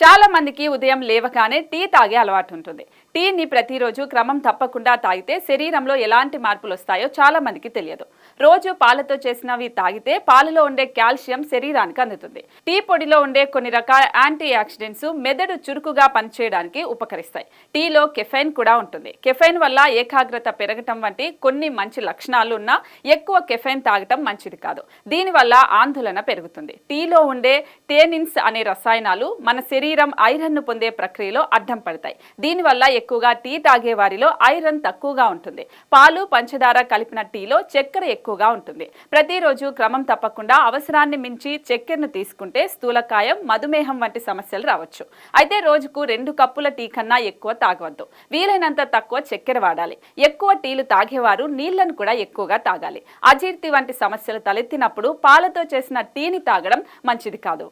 చాలా మందికి ఉదయం లేవగానే టీ తాగే అలవాటు ఉంటుంది. టీని ప్రతిరోజు క్రమం తప్పకుండా తాగితే శరీరంలో ఎలాంటి మార్పులు వస్తాయో చాలా మందికి తెలియదు. రోజు పాలతో చేసినవి తాగితే పాలలో ఉండే కాల్షియం శరీరానికి అందుతుంది. టీ పొడిలో ఉండే కొన్ని రకాల యాంటీ ఆక్సిడెంట్స్ మెదడు చురుకుగా పనిచేయడానికి ఉపకరిస్తాయి. టీలో కెఫైన్ కూడా ఉంటుంది. కెఫైన్ వల్ల ఏకాగ్రత పెరగటం వంటి కొన్ని మంచి లక్షణాలు ఉన్నా ఎక్కువ కెఫైన్ తాగటం మంచిది కాదు. దీనివల్ల ఆందోళన పెరుగుతుంది. టీలో ఉండే టేనిన్స్ అనే రసాయనాలు మన శరీరం ఐరన్ను పొందే ప్రక్రియలో అడ్డం పడతాయి. దీనివల్ల ఎక్కువగా టీ తాగే వారిలో ఐరన్ తక్కువగా ఉంటుంది. పాలు పంచదార కలిపిన టీలో చక్కెర ఎక్కువగా ఉంటుంది. ప్రతిరోజు క్రమం తప్పకుండా అవసరాన్ని మించి చక్కెరను తీసుకుంటే స్థూలకాయం మధుమేహం వంటి సమస్యలు రావచ్చు. అయితే రోజుకు రెండు కప్పుల టీ కన్నా ఎక్కువ తాగవద్దు. వీలైనంత తక్కువ చక్కెర వాడాలి. ఎక్కువ టీలు తాగేవారు నీళ్ళను కూడా ఎక్కువగా తాగాలి. అజీర్తి వంటి సమస్యలు తలెత్తినప్పుడు పాలతో చేసిన టీని తాగడం మంచిది కాదు.